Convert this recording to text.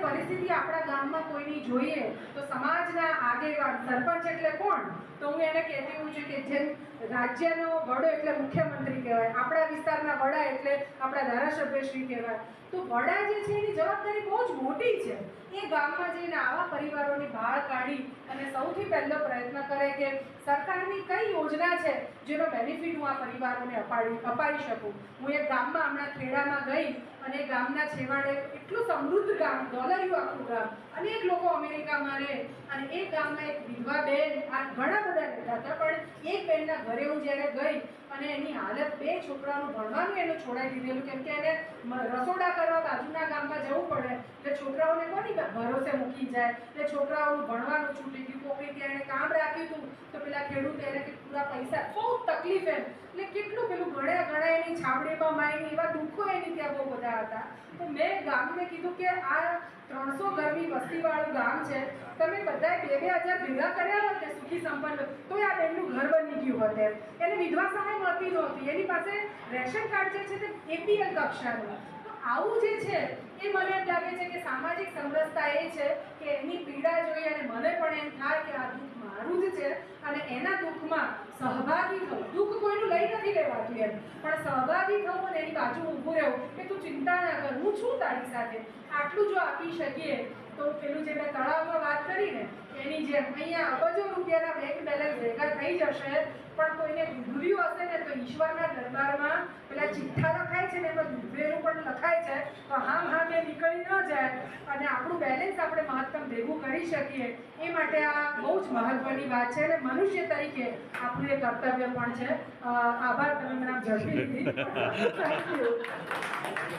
પરિસ્થિતિ આપણા ગામમાં કોઈની જોઈએ તો સમાજના આગેવાન સરપંચ એટલે કોણ? તો હું એને કહેતી હોઉં છું કે જેમ રાજ્યનો વડો એટલે મુખ્યમંત્રી કહેવાય. આપણા વિસ્તારના વડા એટલે આપણા ધારાસભ્યશ્રી કહેવાય. તો વડા જે છે એની જવાબદારી બહુ જ મોટી છે. એ ગામમાં જઈને આવા પરિવારોની બહાર કાઢી અને સૌથી પહેલો પ્રયત્ન કરે કે સરકારની કઈ યોજના છે જેનો બેનિફિટ હું આ પરિવારોને અપાડી અપાવી શકું? હું એક ગામમાં હમણાં ખેડામાં ગઈ અને ગામના છેવાડે એટલું સમૃદ્ધ ગામ, ડોલરિયું આખું ગામ. અનેક લોકો અમેરિકામાં રહે એ ગામમાં એક વિધવા બેન આ ઘણા બધા રહેતા હતા, પણ એક બેનના ઘરે હું જ્યારે ગઈ અને એની હાલત બે છોકરાનું ભણવાનું એને છોડાવી દીધેલું કેમ કે એને રસોડા કરવા બાજુના ગામમાં છોકરાઓને કોની ભરોસે મૂકી જાય? એટલે છોકરાઓનું ભણવાનું છૂટી ગયું કોકરી ત્યાં એને કામ રાખ્યું હતું તો પેલા ખેડૂત એને કે પૂરા પૈસા, બહુ તકલીફ એમ. એટલે કેટલું પેલું ગણ્યા ગણાય એની છાબડીમાં માયની એવા દુઃખો એની ત્યાં બહુ બધા હતા. તો મેં ગામને કીધું કે આ ત્રણસો ઘરની વસ્તીવાળું ગામ છે, તમે બધાએ બે બે હજાર ભેગા કર્યા હોત ને સુખી સંપન્ન તો આ બેનનું ઘર બની ગયું હોત એમ. એને વિધવા સહાય મળતી નહોતી. એની પાસે રેશન કાર્ડ જે છે તે એપીએલ કક્ષાનું. આવું જે છે એ મને એમ લાગે છે કે સામાજિક સમરસતા એ છે કે એની પીડા જોઈ અને મને પણ એમ થાય કે આ દુઃખ મારું જ છે અને એના દુઃખમાં સહભાગી થવું. દુઃખ કોઈનું લઈ નથી લેવાતું એમ. પણ સહભાગી થવું અને એની બાજુ ઊભું રહેવું કે તું ચિંતા ના કર. હું છું તારી સાથે. આટલું જો આપી શકીએ, તો પેલું જે મેં તળાવમાં વાત કરી ને, એની જેમ અહીંયા અબજો રૂપિયાના બેંક બેલેન્સ ભેગા થઈ જશે, પણ કોઈને ડૂબ્યું હશે ને, તો ઈશ્વરના દરબારમાં પેલા ચિઠ્ઠા લખાય છે ને, એમાં ડૂબેલું પણ લખાય છે. તો હા હામ નીકળી ન જાય અને આપણું બેલેન્સ આપણે મહત્તમ ભેગું કરી શકીએ એ માટે આ બહુ જ મહત્વની વાત છે અને મનુષ્ય તરીકે આપણું એ કર્તવ્ય પણ છે. આભાર તમે મને ઝડપી લીધી.